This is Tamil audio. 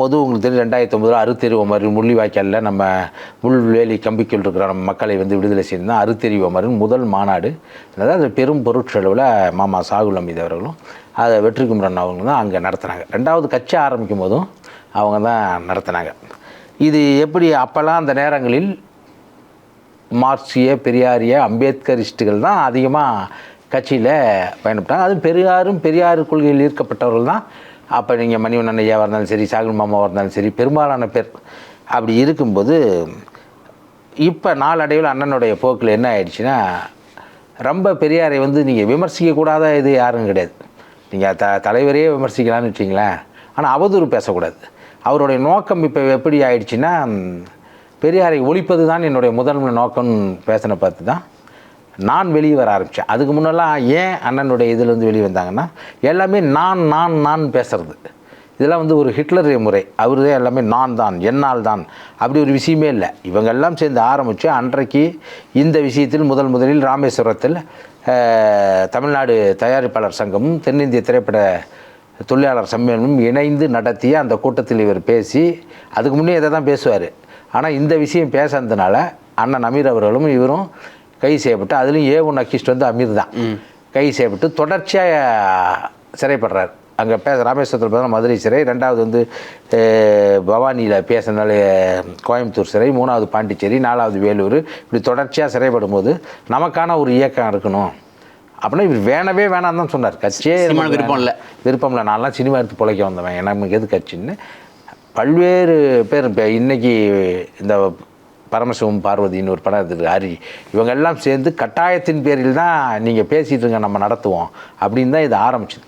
போது உங்களுக்கு தெரியும் ரெண்டாயிரத்தி ஒம்பதுல அறுத்தெறிவு மாதிரி முள்ளிவாய்க்காலில் நம்ம முள்வேலி கம்பிக்குள் இருக்கிற நம்ம மக்களை வந்து விடுதலை செய்து தான் அறுத்தெறிவு மரின் முதல் மாநாடு. அதாவது பெரும் பொருட்செலவில் மாமா சாகுல் அமீது அவர்களும் அதை வெற்றி குமரன் அவங்க தான் அங்கே நடத்துனாங்க. ரெண்டாவது கட்சி ஆரம்பிக்கும் போதும் அவங்க தான் நடத்துனாங்க. இது எப்படி அப்போல்லாம் அந்த நேரங்களில் மார்க்சிய பெரியாரிய அம்பேத்கரிஸ்ட்டுகள் தான் அதிகமாக கட்சியில் பயணப்பட்டாங்க. அதுவும் பெரியாரும் பெரியார் கொள்கையில் ஈர்க்கப்பட்டவர்கள் தான் அப்போ நீங்கள் மணிவண்ணன் ஐயாவாக இருந்தாலும் சரி சாகுன் மாமாவாக இருந்தாலும் சரி பெரும்பாலான பேர் அப்படி இருக்கும்போது இப்போ நாளடைவில் அண்ணனுடைய போக்கில் என்ன ஆயிடுச்சுன்னா ரொம்ப பெரியாரை வந்து நீங்கள் விமர்சிக்கக்கூடாத இது யாரும் கிடையாது. நீங்கள் த தலைவரையே விமர்சிக்கலாம்னு வச்சிங்களேன் ஆனால் அவதூறு பேசக்கூடாது. அவருடைய நோக்கம் இப்போ எப்படி ஆயிடுச்சுன்னா பெரியாரை ஒழிப்பது தான் என்னுடைய முதன்மை நோக்கம்னு பேசின பார்த்து தான் நான் வெளியே வர ஆரம்பித்தேன் அதுக்கு முன்னெல்லாம் ஏன் அண்ணனுடைய இதிலேருந்து வெளியே வந்தாங்கன்னா எல்லாமே நான் நான் நான் பேசுறது. இதெல்லாம் வந்து ஒரு ஹிட்லர் முறை. அவர் தான் எல்லாமே நான் தான் என்னால் தான். அப்படி ஒரு விஷயமே இல்லை. இவங்க எல்லாம் சேர்ந்து ஆரம்பித்து அன்றைக்கு இந்த விஷயத்தில் முதல் முதலில் ராமேஸ்வரத்தில் தமிழ்நாடு தயாரிப்பாளர் சங்கமும் தென்னிந்திய திரைப்பட தொழிலாளர் சம்மேளனம் இணைந்து நடத்திய அந்த கூட்டத்தில் இவர் பேசி அதுக்கு முன்னே இதை தான் பேசுவார். ஆனால் இந்த விஷயம் பேசுனதுனால அண்ணன் அமீர் அவர்களும் இவரும் கைது செய்யப்பட்டு அதுலேயும் ஏ ஒன் அக்கிஸ்ட் வந்து அமீர் தான். கைது செய்யப்பட்டு தொடர்ச்சியாக சிறைப்படுறார். அங்கே பேச ராமேஸ்வரத்தில் பார்த்தா மதுரை சிறை ரெண்டாவது வந்து பவானியில் பேசினால கோயம்புத்தூர் சிறை மூணாவது பாண்டிச்சேரி நாலாவது வேலூர். இப்படி தொடர்ச்சியாக சிறைப்படும் போது நமக்கான ஒரு இயக்கம் இருக்கணும். அப்படின்னா இவர் வேணவே வேணாம் தான் சொன்னார். கட்சியே விருப்பம் இல்ல. விருப்பம் இல்லை. நான்லாம் சினிமா எடுத்து பிழைக்க வந்தவன். எனக்கு எது கட்சின்னு? பல்வேறு பேர் இப்போ இன்னைக்கு இந்த பரமசிவம் பார்வதின்னு ஒரு படம் இருக்குது ஹரி. இவங்க எல்லாம் சேர்ந்து கட்டாயத்தின் பேரில் தான் நீங்கள் பேசிட்டு இருங்க நம்ம நடத்துவோம் அப்படின்னு தான் இது ஆரம்பிச்சிது.